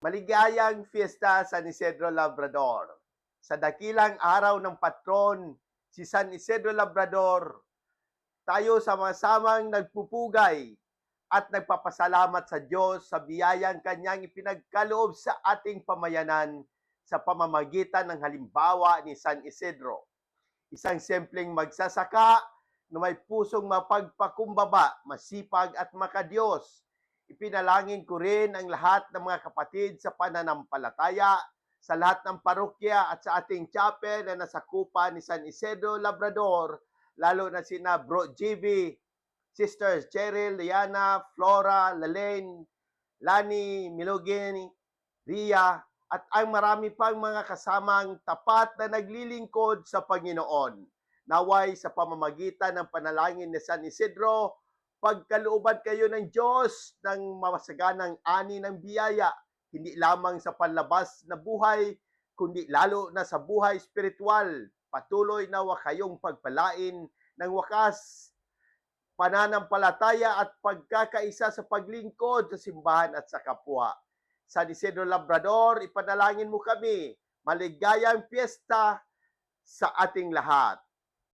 Maligayang fiesta San Isidro Labrador. Sa dakilang araw ng patron, si San Isidro Labrador, tayo sama-samang nagpupugay at nagpapasalamat sa Diyos sa biyayang kanyang ipinagkaloob sa ating pamayanan sa pamamagitan ng halimbawa ni San Isidro. Isang simpleng magsasaka na may pusong mapagpakumbaba, masipag at makadiyos. Ipinalangin ko rin ang lahat ng mga kapatid sa pananampalataya, sa lahat ng parokya at sa ating chapel na nasakupan ni San Isidro Labrador, lalo na sina Bro GB, Sisters Cheryl, Liana, Flora, Lalaine, Lani, Milogeni, Ria, at ang marami pang mga kasamang tapat na naglilingkod sa Panginoon. Naway sa pamamagitan ng panalangin ni San Isidro, pagkalooban kayo ng Diyos ng masaganang ani ng biyaya, hindi lamang sa panlabas na buhay, kundi lalo na sa buhay spiritual. Patuloy na wa kayong pagpalain ng wakas, pananampalataya at pagkakaisa sa paglingkod sa simbahan at sa kapwa. San Isidro Labrador, ipanalangin mo kami, maligayang piyesta sa ating lahat.